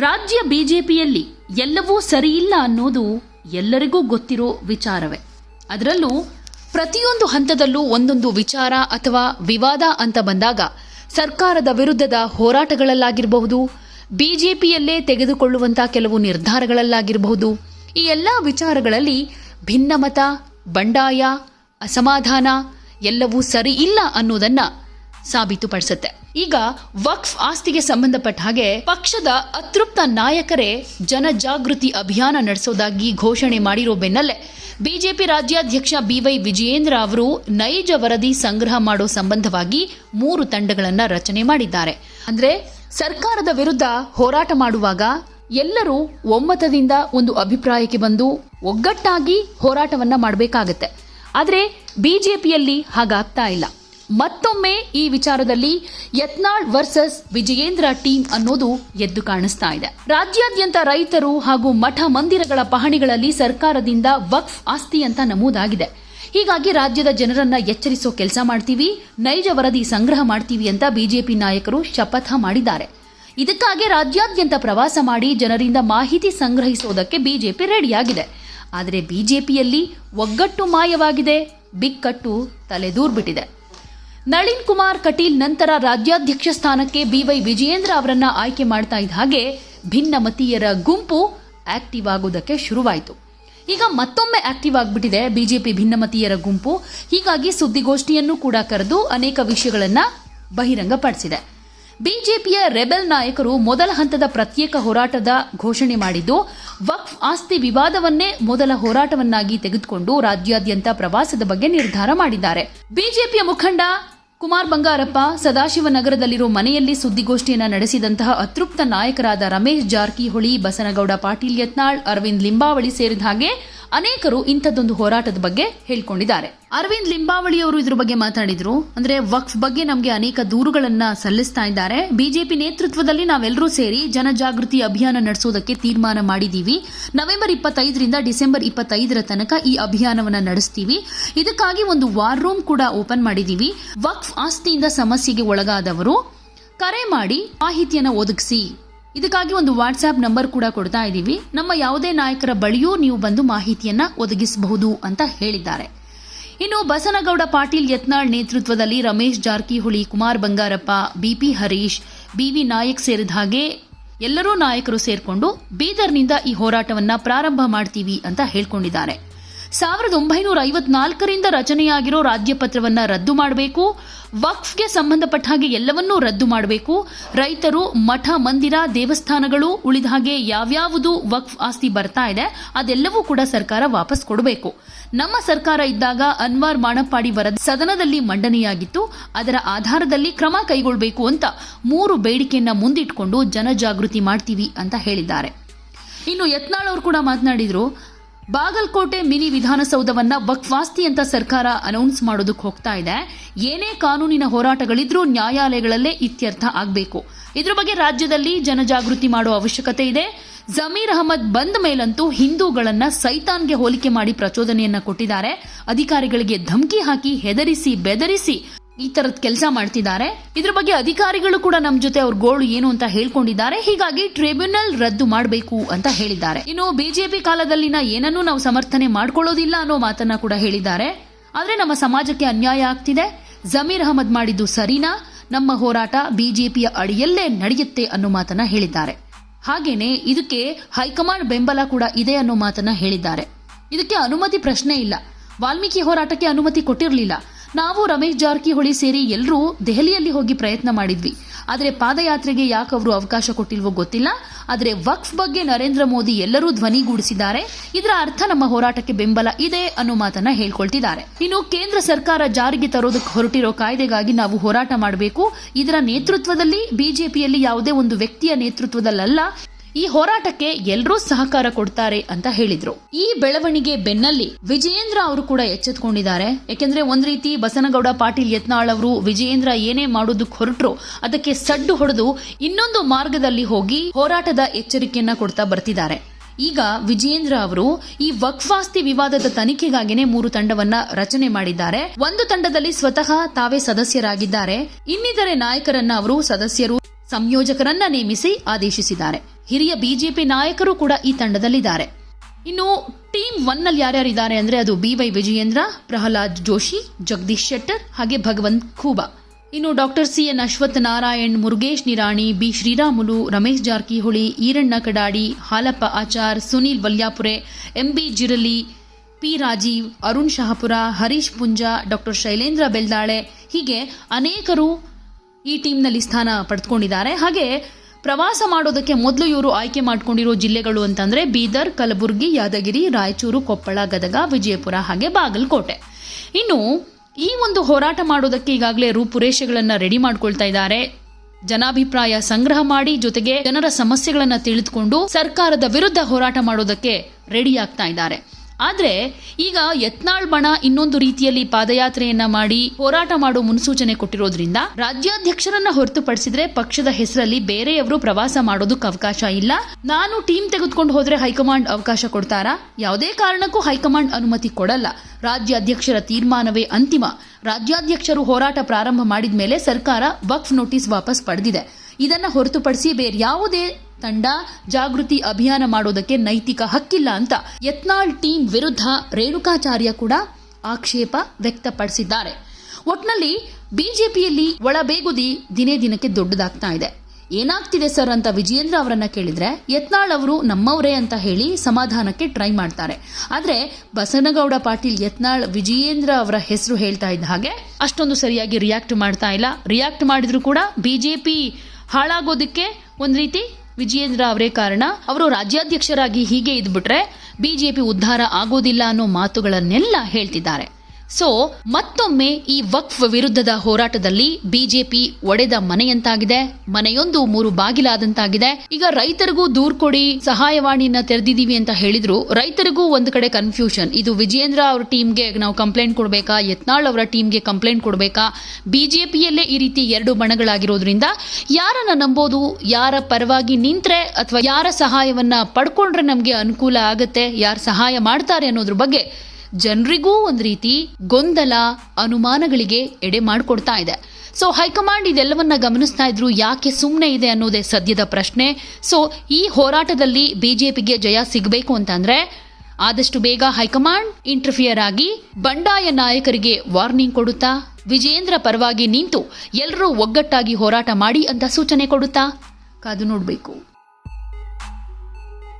ರಾಜ್ಯ ಬಿಜೆಪಿಯಲ್ಲಿ ಎಲ್ಲವೂ ಸರಿಯಿಲ್ಲ ಅನ್ನೋದು ಎಲ್ಲರಿಗೂ ಗೊತ್ತಿರೋ ವಿಚಾರವೇ. ಅದರಲ್ಲೂ ಪ್ರತಿಯೊಂದು ಹಂತದಲ್ಲೂ ಒಂದೊಂದು ವಿಚಾರ ಅಥವಾ ವಿವಾದ ಅಂತ ಬಂದಾಗ ಸರ್ಕಾರದ ವಿರುದ್ಧದ ಹೋರಾಟಗಳಲ್ಲಾಗಿರಬಹುದು, ಬಿಜೆಪಿಯಲ್ಲೇ ತೆಗೆದುಕೊಳ್ಳುವಂಥ ಕೆಲವು ನಿರ್ಧಾರಗಳಲ್ಲಾಗಿರಬಹುದು, ಈ ಎಲ್ಲ ವಿಚಾರಗಳಲ್ಲಿ ಭಿನ್ನಮತ, ಬಂಡಾಯ, ಅಸಮಾಧಾನ ಎಲ್ಲವೂ ಸರಿ ಇಲ್ಲ ಅನ್ನೋದನ್ನ ಸಾಬೀತುಪಡಿಸುತ್ತೆ. ಈಗ ವಕ್ಫ್ ಆಸ್ತಿಗೆ ಸಂಬಂಧಪಟ್ಟ ಹಾಗೆ ಪಕ್ಷದ ಅತೃಪ್ತ ನಾಯಕರೇ ಜನಜಾಗೃತಿ ಅಭಿಯಾನ ನಡೆಸೋದಾಗಿ ಘೋಷಣೆ ಮಾಡಿರೋ ಬೆನ್ನಲ್ಲೇ ಬಿಜೆಪಿ ರಾಜ್ಯಾಧ್ಯಕ್ಷ ಬಿವೈ ವಿಜಯೇಂದ್ರ ಅವರು ನೈಜ ವರದಿ ಸಂಗ್ರಹ ಮಾಡೋ ಸಂಬಂಧವಾಗಿ ಮೂರು ತಂಡಗಳನ್ನು ರಚನೆ ಮಾಡಿದ್ದಾರೆ. ಅಂದ್ರೆ ಸರ್ಕಾರದ ವಿರುದ್ಧ ಹೋರಾಟ ಮಾಡುವಾಗ ಎಲ್ಲರೂ ಒಮ್ಮತದಿಂದ ಒಂದು ಅಭಿಪ್ರಾಯಕ್ಕೆ ಬಂದು ಒಗ್ಗಟ್ಟಾಗಿ ಹೋರಾಟವನ್ನ ಮಾಡಬೇಕಾಗತ್ತೆ. ಆದರೆ ಬಿಜೆಪಿಯಲ್ಲಿ ಹಾಗಾಗ್ತಾ ಇಲ್ಲ. ಮತ್ತೊಮ್ಮೆ ಈ ವಿಚಾರದಲ್ಲಿ ಯತ್ನಾಳ್ ವರ್ಸಸ್ ವಿಜಯೇಂದ್ರ ಟೀಮ್ ಅನ್ನೋದು ಎದ್ದು ಕಾಣಿಸ್ತಾ ಇದೆ. ರಾಜ್ಯಾದ್ಯಂತ ರೈತರು ಹಾಗೂ ಮಠ ಮಂದಿರಗಳ ಪಹಣಿಗಳಲ್ಲಿ ಸರ್ಕಾರದಿಂದ ವಕ್ಫ್ ಆಸ್ತಿ ಅಂತ ನಮೂದಾಗಿದೆ. ಹೀಗಾಗಿ ರಾಜ್ಯದ ಜನರನ್ನ ಎಚ್ಚರಿಸೋ ಕೆಲಸ ಮಾಡ್ತೀವಿ, ನೈಜ ವರದಿ ಸಂಗ್ರಹ ಮಾಡ್ತೀವಿ ಅಂತ ಬಿಜೆಪಿ ನಾಯಕರು ಶಪಥ ಮಾಡಿದ್ದಾರೆ. ಇದಕ್ಕಾಗಿ ರಾಜ್ಯಾದ್ಯಂತ ಪ್ರವಾಸ ಮಾಡಿ ಜನರಿಂದ ಮಾಹಿತಿ ಸಂಗ್ರಹಿಸೋದಕ್ಕೆ ಬಿಜೆಪಿ ರೆಡಿಯಾಗಿದೆ. ಆದರೆ ಬಿಜೆಪಿಯಲ್ಲಿ ಒಗ್ಗಟ್ಟು ಮಾಯವಾಗಿದೆ, ಬಿಕ್ಕಟ್ಟು ತಲೆದೂರ್ಬಿಟ್ಟಿದೆ. ನಳಿನ್ ಕುಮಾರ್ ಕಟೀಲ್ ನಂತರ ರಾಜ್ಯಾಧ್ಯಕ್ಷ ಸ್ಥಾನಕ್ಕೆ ಬಿವೈ ವಿಜಯೇಂದ್ರ ಅವರನ್ನ ಆಯ್ಕೆ ಮಾಡ್ತಾ ಇದ್ದ ಹಾಗೆ ಭಿನ್ನಮತೀಯರ ಗುಂಪು ಆಕ್ಟಿವ್ ಆಗೋದಕ್ಕೆ ಶುರುವಾಯಿತು. ಈಗ ಮತ್ತೊಮ್ಮೆ ಆಕ್ಟಿವ್ ಆಗಿಬಿಟ್ಟಿದೆ ಬಿಜೆಪಿ ಭಿನ್ನಮತೀಯರ ಗುಂಪು. ಹೀಗಾಗಿ ಸುದ್ದಿಗೋಷ್ಠಿಯನ್ನು ಕೂಡ ಕರೆದು ಅನೇಕ ವಿಷಯಗಳನ್ನು ಬಹಿರಂಗಪಡಿಸಿದೆ. ಬಿಜೆಪಿಯ ರೆಬೆಲ್ ನಾಯಕರು ಮೊದಲ ಹಂತದ ಪ್ರತ್ಯೇಕ ಹೋರಾಟದ ಘೋಷಣೆ ಮಾಡಿದ್ದು, ವಕ್ಫ್ ಆಸ್ತಿ ವಿವಾದವನ್ನೇ ಮೊದಲ ಹೋರಾಟವನ್ನಾಗಿ ತೆಗೆದುಕೊಂಡು ರಾಜ್ಯಾದ್ಯಂತ ಪ್ರವಾಸದ ಬಗ್ಗೆ ನಿರ್ಧಾರ ಮಾಡಿದ್ದಾರೆ. ಬಿಜೆಪಿಯ ಮುಖಂಡ ಕುಮಾರ್ ಬಂಗಾರಪ್ಪ ಸದಾಶಿವನಗರದಲ್ಲಿರೋ ಮನೆಯಲ್ಲಿ ಸುದ್ದಿಗೋಷ್ಠಿಯನ್ನು ನಡೆಸಿದಂತಹ ಅತೃಪ್ತ ನಾಯಕರಾದ ರಮೇಶ್ ಜಾರಕಿಹೊಳಿ, ಬಸನಗೌಡ ಪಾಟೀಲ್ ಯತ್ನಾಳ್, ಅರವಿಂದ್ ಲಿಂಬಾವಳಿ ಸೇರಿದ ಹಾಗೆ ಅನೇಕರು ಇಂಥದ್ದೊಂದು ಹೋರಾಟದ ಬಗ್ಗೆ ಹೇಳ್ಕೊಂಡಿದ್ದಾರೆ. ಅರವಿಂದ್ ಲಿಂಬಾವಳಿ ಅವರು ಇದ್ರ ಬಗ್ಗೆ ಮಾತಾಡಿದ್ರು. ಅಂದ್ರೆ ವಕ್ಫ್ ಬಗ್ಗೆ ನಮಗೆ ಅನೇಕ ದೂರುಗಳನ್ನ ಸಲ್ಲಿಸ್ತಾ ಇದ್ದಾರೆ. ಬಿಜೆಪಿ ನೇತೃತ್ವದಲ್ಲಿ ನಾವೆಲ್ಲರೂ ಸೇರಿ ಜನಜಾಗೃತಿ ಅಭಿಯಾನ ನಡೆಸೋದಕ್ಕೆ ತೀರ್ಮಾನ ಮಾಡಿದೀವಿ. ನವೆಂಬರ್ ಇಪ್ಪತ್ತೈದರಿಂದ ಡಿಸೆಂಬರ್ ಇಪ್ಪತ್ತೈದರ ತನಕ ಈ ಅಭಿಯಾನವನ್ನ ನಡೆಸ್ತೀವಿ. ಇದಕ್ಕಾಗಿ ಒಂದು ವಾರ್ ರೂಮ್ ಕೂಡ ಓಪನ್ ಮಾಡಿದೀವಿ. ವಕ್ಫ್ ಆಸ್ತಿಯಿಂದ ಸಮಸ್ಯೆಗೆ ಒಳಗಾದವರು, ಕರೆ ಮಾಡಿ ಮಾಹಿತಿಯನ್ನು ಒದಗಿಸಿ. ಇದಕ್ಕಾಗಿ ಒಂದು ವಾಟ್ಸ್ಆ್ಯಪ್ ನಂಬರ್ ಕೂಡ ಕೊಡ್ತಾ ಇದ್ದೀವಿ. ನಮ್ಮ ಯಾವುದೇ ನಾಯಕರ ಬಳಿಯೂ ನೀವು ಬಂದು ಮಾಹಿತಿಯನ್ನ ಒದಗಿಸಬಹುದು ಅಂತ ಹೇಳಿದ್ದಾರೆ. ಇನ್ನು ಬಸನಗೌಡ ಪಾಟೀಲ್ ಯತ್ನಾಳ್ ನೇತೃತ್ವದಲ್ಲಿ ರಮೇಶ್ ಜಾರಕಿಹೊಳಿ, ಕುಮಾರ್ ಬಂಗಾರಪ್ಪ, ಬಿಪಿ ಹರೀಶ್, ಬಿವಿ ನಾಯಕ್ ಸೇರಿದ ಹಾಗೆ ಎಲ್ಲರೂ ನಾಯಕರು ಸೇರಿಕೊಂಡು ಬೀದರ್ನಿಂದ ಈ ಹೋರಾಟವನ್ನ ಪ್ರಾರಂಭ ಮಾಡ್ತೀವಿ ಅಂತ ಹೇಳ್ಕೊಂಡಿದ್ದಾರೆ. ಸಾವಿರದ ಒಂಬೈನೂರ ಐವತ್ನಾಲ್ಕರಿಂದ ರಚನೆಯಾಗಿರೋ ರಾಜ್ಯಪತ್ರವನ್ನು ರದ್ದು ಮಾಡಬೇಕು. ವಕ್ಫ್ಗೆ ಸಂಬಂಧಪಟ್ಟ ಹಾಗೆ ಎಲ್ಲವನ್ನೂ ರದ್ದು ಮಾಡಬೇಕು. ರೈತರು, ಮಠ, ಮಂದಿರ, ದೇವಸ್ಥಾನಗಳು ಉಳಿದ ಹಾಗೆ ಯಾವ್ಯಾವುದು ವಕ್ಫ್ ಆಸ್ತಿ ಬರ್ತಾ ಇದೆ, ಅದೆಲ್ಲವೂ ಕೂಡ ಸರ್ಕಾರ ವಾಪಸ್ ಕೊಡಬೇಕು. ನಮ್ಮ ಸರ್ಕಾರ ಇದ್ದಾಗ ಅನ್ವಾರ್ ಮಾಣಪ್ಪಾಡಿ ವರದಿ ಸದನದಲ್ಲಿ ಮಂಡನೆಯಾಗಿತ್ತು. ಅದರ ಆಧಾರದಲ್ಲಿ ಕ್ರಮ ಕೈಗೊಳ್ಳಬೇಕು ಅಂತ ಮೂರು ಬೇಡಿಕೆಯನ್ನ ಮುಂದಿಟ್ಕೊಂಡು ಜನಜಾಗೃತಿ ಮಾಡ್ತೀವಿ ಅಂತ ಹೇಳಿದ್ದಾರೆ. ಇನ್ನು ಯತ್ನಾಳ್ ಅವರು ಕೂಡ ಮಾತನಾಡಿದ್ರು ಬಾಗಲಕೋಟೆ ಮಿನಿ ವಿಧಾನಸೌಧವನ್ನ ವಕ್ವಾಸ್ತಿ ಅಂತ ಸರ್ಕಾರ ಅನೌನ್ಸ್ ಮಾಡೋದಕ್ಕೆ ಹೋಗ್ತಾ ಇದೆ. ಏನೇ ಕಾನೂನಿನ ಹೋರಾಟಗಳಿದ್ರೂ ನ್ಯಾಯಾಲಯಗಳಲ್ಲೇ ಇತ್ಯರ್ಥ ಆಗಬೇಕು. ಇದ್ರ ಬಗ್ಗೆ ರಾಜ್ಯದಲ್ಲಿ ಜನಜಾಗೃತಿ ಮಾಡೋ ಅವಶ್ಯಕತೆ ಇದೆ. ಜಮೀರ್ ಅಹಮದ್ ಬಂದ್ ಮೇಲಂತೂ ಹಿಂದೂಗಳನ್ನ ಸೈತಾನ್ಗೆ ಹೋಲಿಕೆ ಮಾಡಿ ಪ್ರಚೋದನೆಯನ್ನ ಕೊಟ್ಟಿದ್ದಾರೆ. ಅಧಿಕಾರಿಗಳಿಗೆ ಧಮಕಿ ಹಾಕಿ ಹೆದರಿಸಿ ಬೆದರಿಸಿ ಈ ತರದ ಕೆಲಸ ಮಾಡ್ತಿದ್ದಾರೆ. ಇದ್ರ ಬಗ್ಗೆ ಅಧಿಕಾರಿಗಳು ಕೂಡ ನಮ್ಮ ಜೊತೆ ಅವ್ರ ಗೋಳು ಏನು ಅಂತ ಹೇಳ್ಕೊಂಡಿದ್ದಾರೆ. ಹೀಗಾಗಿ ಟ್ರಿಬ್ಯುನಲ್ ರದ್ದು ಮಾಡಬೇಕು ಅಂತ ಹೇಳಿದ್ದಾರೆ. ಇನ್ನು ಬಿಜೆಪಿ ಕಾಲದಲ್ಲಿನ ಏನನ್ನೂ ನಾವು ಸಮರ್ಥನೆ ಮಾಡ್ಕೊಳ್ಳೋದಿಲ್ಲ ಅನ್ನೋ ಮಾತನ್ನ ಕೂಡ ಹೇಳಿದ್ದಾರೆ. ಆದ್ರೆ ನಮ್ಮ ಸಮಾಜಕ್ಕೆ ಅನ್ಯಾಯ ಆಗ್ತಿದೆ. ಜಮೀರ್ ಅಹಮದ್ ಮಾಡಿದ್ದು ಸರಿನಾ? ನಮ್ಮ ಹೋರಾಟ ಬಿಜೆಪಿಯ ಅಡಿಯಲ್ಲೇ ನಡೆಯುತ್ತೆ ಅನ್ನೋ ಮಾತನ್ನ ಹೇಳಿದ್ದಾರೆ. ಹಾಗೇನೆ ಇದಕ್ಕೆ ಹೈಕಮಾಂಡ್ ಬೆಂಬಲ ಕೂಡ ಇದೆ ಅನ್ನೋ ಮಾತನ್ನ ಹೇಳಿದ್ದಾರೆ. ಇದಕ್ಕೆ ಅನುಮತಿ ಪ್ರಶ್ನೆ ಇಲ್ಲ. ವಾಲ್ಮೀಕಿ ಹೋರಾಟಕ್ಕೆ ಅನುಮತಿ ಕೊಟ್ಟಿರಲಿಲ್ಲ. ನಾವು ರಮೇಶ್ ಜಾರಕಿಹೊಳಿ ಸೇರಿ ಎಲ್ಲರೂ ದೆಹಲಿಯಲ್ಲಿ ಹೋಗಿ ಪ್ರಯತ್ನ ಮಾಡಿದ್ವಿ. ಆದರೆ ಪಾದಯಾತ್ರೆಗೆ ಯಾಕೆ ಅವರು ಅವಕಾಶ ಕೊಟ್ಟಿಲ್ವೋ ಗೊತ್ತಿಲ್ಲ. ಆದರೆ ವಕ್ಫ್ ಬಗ್ಗೆ ನರೇಂದ್ರ ಮೋದಿ ಎಲ್ಲರೂ ಧ್ವನಿಗೂಡಿಸಿದ್ದಾರೆ ಇದರ ಅರ್ಥ ನಮ್ಮ ಹೋರಾಟಕ್ಕೆ ಬೆಂಬಲ ಇದೆ ಅನ್ನೋ ಮಾತನ್ನ ಹೇಳ್ಕೊಳ್ತಿದ್ದಾರೆ. ಇನ್ನು ಕೇಂದ್ರ ಸರ್ಕಾರ ಜಾರಿಗೆ ತರೋದಕ್ಕೆ ಹೊರಟಿರೋ ಕಾಯ್ದೆಗಾಗಿ ನಾವು ಹೋರಾಟ ಮಾಡಬೇಕು. ಇದರ ನೇತೃತ್ವದಲ್ಲಿ ಬಿಜೆಪಿಯಲ್ಲಿ ಯಾವುದೇ ಒಂದು ವ್ಯಕ್ತಿಯ ನೇತೃತ್ವದಲ್ಲಲ್ಲ. ಈ ಹೋರಾಟಕ್ಕೆ ಎಲ್ಲರೂ ಸಹಕಾರ ಕೊಡ್ತಾರೆ ಅಂತ ಹೇಳಿದ್ರು. ಈ ಬೆಳವಣಿಗೆ ಬೆನ್ನಲ್ಲಿ ವಿಜಯೇಂದ್ರ ಅವರು ಕೂಡ ಎಚ್ಚೆತ್ಕೊಂಡಿದ್ದಾರೆ. ಯಾಕೆಂದ್ರೆ ಒಂದ್ ರೀತಿ ಬಸನಗೌಡ ಪಾಟೀಲ್ ಯತ್ನಾಳ್ ಅವರು ವಿಜಯೇಂದ್ರ ಏನೇ ಮಾಡೋದಕ್ಕೆ ಹೊರಟ್ರು, ಅದಕ್ಕೆ ಸಡ್ಡು ಹೊಡೆದು ಇನ್ನೊಂದು ಮಾರ್ಗದಲ್ಲಿ ಹೋಗಿ ಹೋರಾಟದ ಎಚ್ಚರಿಕೆಯನ್ನ ಕೊಡ್ತಾ ಬರ್ತಿದ್ದಾರೆ. ಈಗ ವಿಜಯೇಂದ್ರ ಅವರು ಈ ವಕ್ಫಾಸ್ತಿ ವಿವಾದದ ತನಿಖೆಗಾಗಿನೇ ಮೂರು ತಂಡವನ್ನ ರಚನೆ ಮಾಡಿದ್ದಾರೆ. ಒಂದು ತಂಡದಲ್ಲಿ ಸ್ವತಃ ತಾವೇ ಸದಸ್ಯರಾಗಿದ್ದಾರೆ. ಇನ್ನಿತರೆ ನಾಯಕರನ್ನ ಅವರು ಸದಸ್ಯರು, ಸಂಯೋಜಕರನ್ನ ನೇಮಿಸಿ ಆದೇಶಿಸಿದ್ದಾರೆ. ಹಿರಿಯ ಬಿಜೆಪಿ ನಾಯಕರು ಕೂಡ ಈ ತಂಡದಲ್ಲಿದ್ದಾರೆ. ಇನ್ನು ಟೀಮ್ ಒನ್ನಲ್ಲಿ ಯಾರ್ಯಾರಿದ್ದಾರೆ ಅಂದ್ರೆ ಅದು ಬಿ ವೈ ವಿಜಯೇಂದ್ರ, ಪ್ರಹ್ಲಾದ್ ಜೋಶಿ, ಜಗದೀಶ್ ಶೆಟ್ಟರ್ ಹಾಗೆ ಭಗವಂತ್ ಖೂಬಾ. ಇನ್ನು doctor C N Ashwath Narayan, Murugesh Nirani, B Sriramulu, Ramesh Jarkiholi, Iranna Kadadi, Halappa Achar, Sunil Vallyapure M B Jirali, P Rajeev, Arun Shahapur, Harish Poonja, doctor Shailendra Beldale ಹೀಗೆ ಅನೇಕರು ಈ ಟೀಮ್ನಲ್ಲಿ ಸ್ಥಾನ ಪಡೆದುಕೊಂಡಿದ್ದಾರೆ. ಹಾಗೆ ಪ್ರವಾಸ ಮಾಡೋದಕ್ಕೆ ಮೊದಲು ಇವರು ಆಯ್ಕೆ ಮಾಡಿಕೊಂಡಿರೋ ಜಿಲ್ಲೆಗಳು ಅಂತಂದ್ರೆ ಬೀದರ್, ಕಲಬುರಗಿ, ಯಾದಗಿರಿ, ರಾಯಚೂರು, ಕೊಪ್ಪಳ, ಗದಗ, ವಿಜಯಪುರ ಹಾಗೆ ಬಾಗಲಕೋಟೆ. ಇನ್ನು ಈ ಒಂದು ಹೋರಾಟ ಮಾಡೋದಕ್ಕೆ ಈಗಾಗಲೇ ರೂಪುರೇಷೆಗಳನ್ನು ರೆಡಿ ಮಾಡ್ಕೊಳ್ತಾ ಇದ್ದಾರೆ. ಜನಾಭಿಪ್ರಾಯ ಸಂಗ್ರಹ ಮಾಡಿ ಜೊತೆಗೆ ಜನರ ಸಮಸ್ಯೆಗಳನ್ನು ತಿಳಿದುಕೊಂಡು ಸರ್ಕಾರದ ವಿರುದ್ಧ ಹೋರಾಟ ಮಾಡೋದಕ್ಕೆ ರೆಡಿ ಆಗ್ತಾ ಇದ್ದಾರೆ. ಆದ್ರೆ ಈಗ ಯತ್ನಾಳ್ ಬಣ ಇನ್ನೊಂದು ರೀತಿಯಲ್ಲಿ ಪಾದಯಾತ್ರೆಯನ್ನ ಮಾಡಿ ಹೋರಾಟ ಮಾಡೋ ಮುನ್ಸೂಚನೆ ಕೊಟ್ಟಿರೋದ್ರಿಂದ ರಾಜ್ಯಾಧ್ಯಕ್ಷರನ್ನ ಹೊರತುಪಡಿಸಿದ್ರೆ ಪಕ್ಷದ ಹೆಸರಲ್ಲಿ ಬೇರೆಯವರು ಪ್ರವಾಸ ಮಾಡೋದಕ್ಕೆ ಅವಕಾಶ ಇಲ್ಲ. ನಾನು ಟೀಮ್ ತೆಗೆದುಕೊಂಡು ಹೋದ್ರೆ ಹೈಕಮಾಂಡ್ ಅವಕಾಶ ಕೊಡ್ತಾರಾ? ಯಾವುದೇ ಕಾರಣಕ್ಕೂ ಹೈಕಮಾಂಡ್ ಅನುಮತಿ ಕೊಡಲ್ಲ. ರಾಜ್ಯಾಧ್ಯಕ್ಷರ ತೀರ್ಮಾನವೇ ಅಂತಿಮ. ರಾಜ್ಯಾಧ್ಯಕ್ಷರು ಹೋರಾಟ ಪ್ರಾರಂಭ ಮಾಡಿದ ಮೇಲೆ ಸರ್ಕಾರ ವಕ್ಫ್ ನೋಟಿಸ್ ವಾಪಸ್ ಪಡೆದಿದೆ. ಇದನ್ನ ಹೊರತುಪಡಿಸಿ ಬೇರೆ ಯಾವುದೇ ತಂಡ ಜಾಗೃತಿ ಅಭಿಯಾನ ಮಾಡೋದಕ್ಕೆ ನೈತಿಕ ಹಕ್ಕಿಲ್ಲ ಅಂತ ಯತ್ನಾಳ್ ಟೀಮ್ ವಿರುದ್ಧ ರೇಣುಕಾಚಾರ್ಯ ಕೂಡ ಆಕ್ಷೇಪ ವ್ಯಕ್ತಪಡಿಸಿದ್ದಾರೆ. ಒಟ್ನಲ್ಲಿ ಬಿಜೆಪಿಯಲ್ಲಿ ಒಳಬೇಗುದಿ ದಿನೇ ದಿನಕ್ಕೆ ದೊಡ್ಡದಾಗ್ತಾ ಇದೆ. ಏನಾಗ್ತಿದೆ ಸರ್ ಅಂತ ವಿಜಯೇಂದ್ರ ಅವರನ್ನ ಕೇಳಿದ್ರೆ ಯತ್ನಾಳ್ ಅವರು ನಮ್ಮವರೇ ಅಂತ ಹೇಳಿ ಸಮಾಧಾನಕ್ಕೆ ಟ್ರೈ ಮಾಡ್ತಾರೆ. ಆದ್ರೆ ಬಸನಗೌಡ ಪಾಟೀಲ್ ಯತ್ನಾಳ್ ವಿಜಯೇಂದ್ರ ಅವರ ಹೆಸರು ಹೇಳ್ತಾ ಇದ್ದ ಹಾಗೆ ಅಷ್ಟೊಂದು ಸರಿಯಾಗಿ ರಿಯಾಕ್ಟ್ ಮಾಡ್ತಾ ಇಲ್ಲ. ರಿಯಾಕ್ಟ್ ಮಾಡಿದ್ರು ಕೂಡ ಬಿಜೆಪಿ ಹಾಳಾಗೋದಕ್ಕೆ ಒಂದು ರೀತಿ ವಿಜಯೇಂದ್ರ ಅವರೇ ಕಾರಣ. ಅವರು ರಾಜ್ಯಾಧ್ಯಕ್ಷರಾಗಿ ಹೀಗೆ ಇದ್ಬಿಟ್ರೆ ಬಿಜೆಪಿ ಉದ್ಧಾರ ಆಗೋದಿಲ್ಲ ಅನ್ನೋ ಮಾತುಗಳನ್ನೆಲ್ಲ ಹೇಳ್ತಿದ್ದಾರೆ. ಸೊ ಮತ್ತೊಮ್ಮೆ ಈ ವಕ್ಫ್ ವಿರುದ್ಧದ ಹೋರಾಟದಲ್ಲಿ ಬಿಜೆಪಿ ಒಡೆದ ಮನೆಯಂತಾಗಿದೆ. ಮನೆಯೊಂದು ಮೂರು ಬಾಗಿಲಾದಂತಾಗಿದೆ. ಈಗ ರೈತರಿಗೂ ದೂರ್ ಕೊಡಿ, ಸಹಾಯವಾಣಿಯನ್ನ ತೆರೆದಿದ್ದೀವಿ ಅಂತ ಹೇಳಿದ್ರು. ರೈತರಿಗೂ ಒಂದು ಕಡೆ ಕನ್ಫ್ಯೂಷನ್ ಇದು ವಿಜೇಂದ್ರ ಅವ್ರ ಟೀಮ್ಗೆ ನಾವು ಕಂಪ್ಲೇಂಟ್ ಕೊಡಬೇಕಾ? ಯತ್ನಾಳ್ ಅವರ ಟೀಮ್ಗೆ ಕಂಪ್ಲೇಂಟ್ ಕೊಡಬೇಕಾ? ಬಿಜೆಪಿಯಲ್ಲೇ ಈ ರೀತಿ ಎರಡು ಬಣಗಳಾಗಿರೋದ್ರಿಂದ ಯಾರನ್ನ ನಂಬೋದು, ಯಾರ ಪರವಾಗಿ ನಿಂತ್ರೆ ಅಥವಾ ಯಾರ ಸಹಾಯವನ್ನ ಪಡ್ಕೊಂಡ್ರೆ ನಮಗೆ ಅನುಕೂಲ ಆಗತ್ತೆ, ಯಾರು ಸಹಾಯ ಮಾಡ್ತಾರೆ ಅನ್ನೋದ್ರ ಬಗ್ಗೆ ಜನರಿಗೂ ಒಂದು ರೀತಿ ಗೊಂದಲ, ಅನುಮಾನಗಳಿಗೆ ಎಡೆ ಮಾಡಿಕೊಡ್ತಾ ಇದೆ. ಸೊ ಹೈಕಮಾಂಡ್ ಇದೆಲ್ಲವನ್ನ ಗಮನಿಸ್ತಾ ಇದ್ರು, ಯಾಕೆ ಸುಮ್ಮನೆ ಇದೆ ಅನ್ನೋದೇ ಸದ್ಯದ ಪ್ರಶ್ನೆ. ಸೊ ಈ ಹೋರಾಟದಲ್ಲಿ ಬಿಜೆಪಿಗೆ ಜಯ ಸಿಗಬೇಕು ಅಂತಂದ್ರೆ, ಆದಷ್ಟು ಬೇಗ ಹೈಕಮಾಂಡ್ ಇಂಟರ್ಫಿಯರ್ ಆಗಿ ಬಂಡಾಯ ನಾಯಕರಿಗೆ ವಾರ್ನಿಂಗ್ ಕೊಡುತ್ತಾ ವಿಜೇಂದ್ರ ಪರವಾಗಿ ನಿಂತು ಎಲ್ಲರೂ ಒಗ್ಗಟ್ಟಾಗಿ ಹೋರಾಟ ಮಾಡಿ ಅಂತ ಸೂಚನೆ ಕೊಡುತ್ತಾ? ಕಾದು ನೋಡಬೇಕು.